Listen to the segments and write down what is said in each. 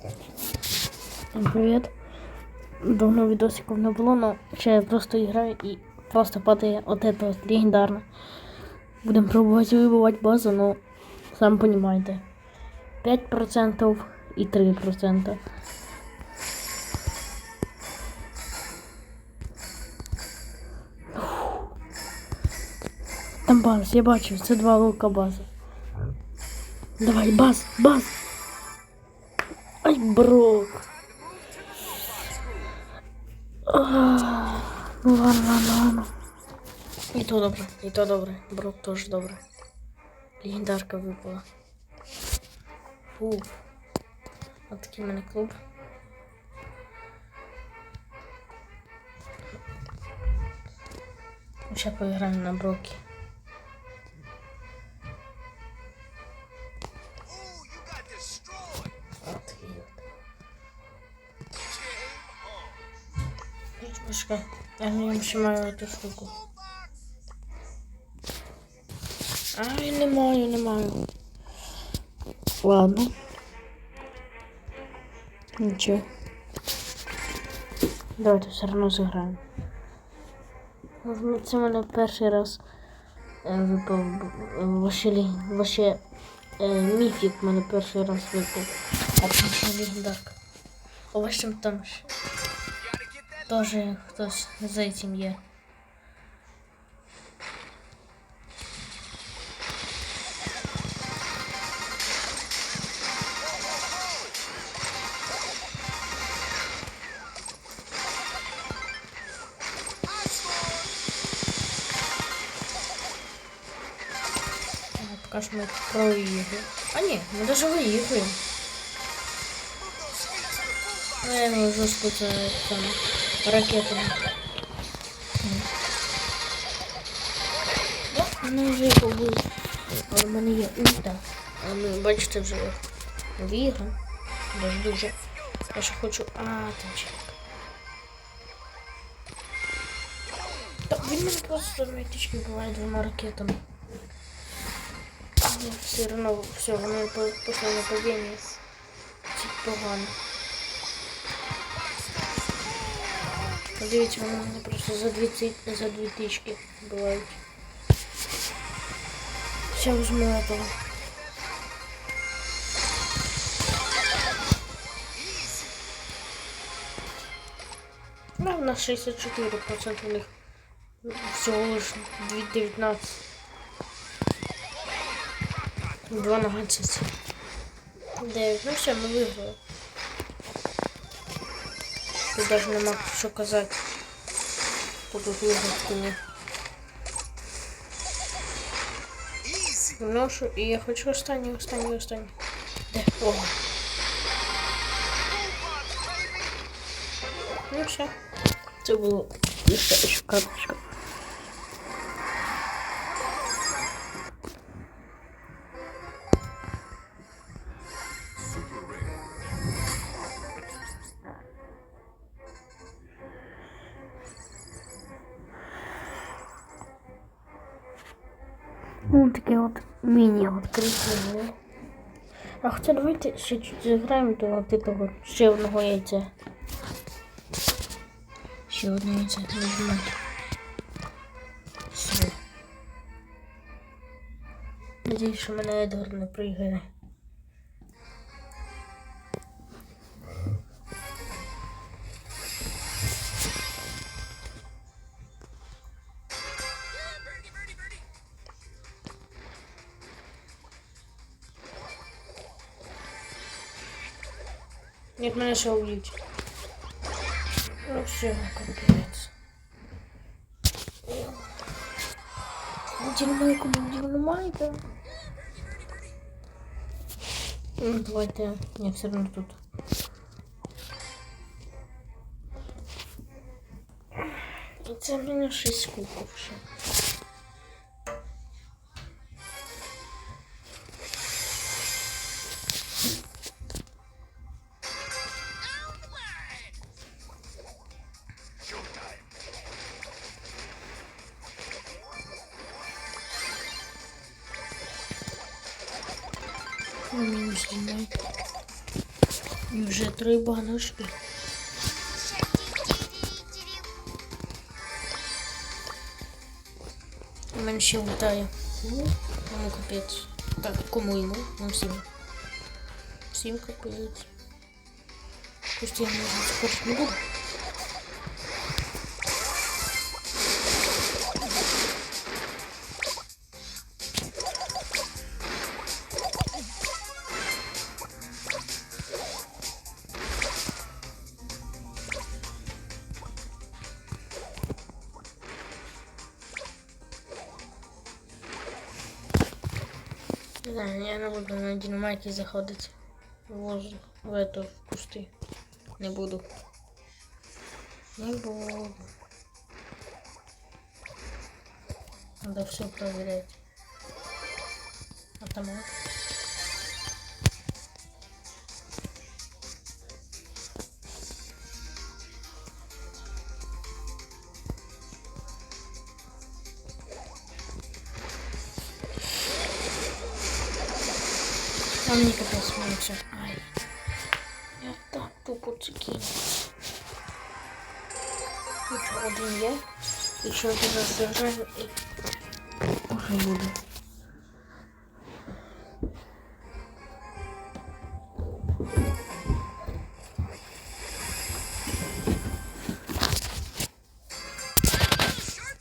Всем привет. Давно видосиков не було, но ще я просто играю и просто падає от это вот легендарно. Будем пробовать выбивать базу, но сам понимаете. 5% и 3%. Там баз, я бачу, це два лука бази. Давай, баз, баз! Ай, брок! Ах, Ну ладно, ладно, ладно. І то добре, і то добре. Брок теж добре. Легендарка випала. Фу. От такий в мене клуб. Ще поіграємо на брокі. Я не маю эту штуку. Ай, не маю, не маю. Ладно. Нічого. Давайте все одно зіграємо. Це мене перший раз е, випав е, ваше, лі- ваше е, міфік в мене перший раз випав. А ще легендарка. Вас там там ще теж хтось за цим є. Пока что мы проигрываем. А не, мы даже выигрываем. Я его жестко за там, ракетами. М. Да, ну вже його вбили. Але в мене є ульта. А ну, бачите, вже виграв. Дуже дуже. Я ще хочу. А, там ще. Так, він мене просто дві тички буває двома ракетами. Ну, все одно все, вони по- пішли на падіння. Це погано. Подивіться, вони мене просто за дві, за дві тички бувають. Все, візьму этого. Ну, у нас 64% у них всього лиш 19. 12. 9. Ну все, ми виграли. Тут даже нема що казати. Тут тут виграти ні. Easy. Вношу, і я хочу останній, останній, останній. Де? О. Ну все. Це було настояща карточка. Ну, таке от міні-відкриття. А хоча давайте ще чуть зіграємо до того ще одного яйця. Ще одне яйце нажимати. Все. Надіюсь, що мене Едгар не пригає. Нет, мене ще уб'ють. Ну все, капець. Дільмайку, дільмайка. Ну, давайте. Ні, все одно тут. І це в мене 6 кубків ще. І вже три баночки. У мене ще лутає. Ну, капець. Так, кому йому? Ну всім. Всім капець. Пусть я не скорше не буду. Знаю, я не буду на динамайки заходить в воздух, в эту, в кусты. Не буду. Не буду. Надо все проверять. Автомат. А мені капець менше. Ай. Я так тупо це кинув. Нічого, один є. Якщо один раз заряджаю і уже буду.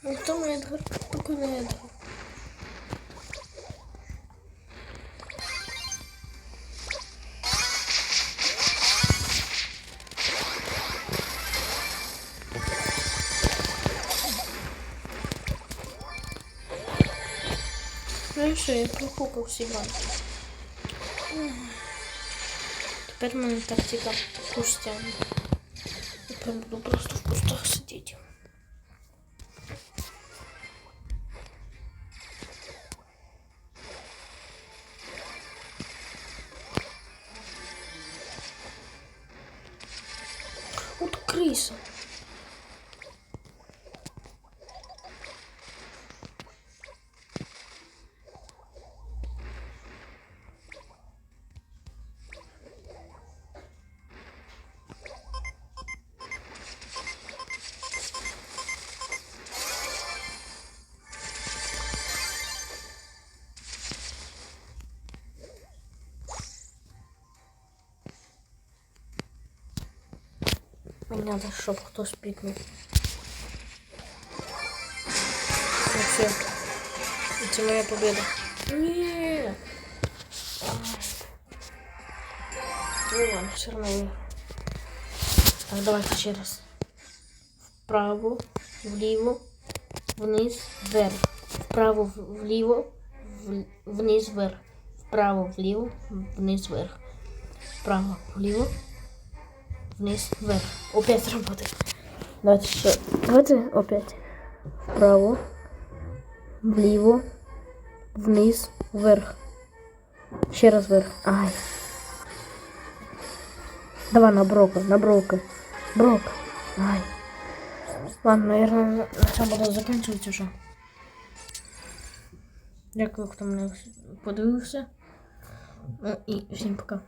Ну, кто мой Эдгар? Только не Эдгар. Ну і що, я прохукав всі банки. Тепер в мене тактика пустяна. Тепер буду просто в кустах сидіти. От криса. Мені надо, щоб хтось пікнув. Ну все. І це моя победа. Ні. Ну ладно, все равно виграв. Так, давайте ще раз. Вправо, вліво, вниз, вверх. Вправо, в- вліво, в- вниз, вверх. Вправо, вліво, вниз, вверх. Вправо, вліво, Вниз, вверх. Опять работает. Давайте еще. Давайте опять. Вправо, вліво, вниз, вверх. Ще раз вверх. Ай. Давай на брока, на брока. Брок. Ай. Ладно, наверное, на цьому буду закінчувати вже. Дякую, хто мене подивився. Ну і всім пока.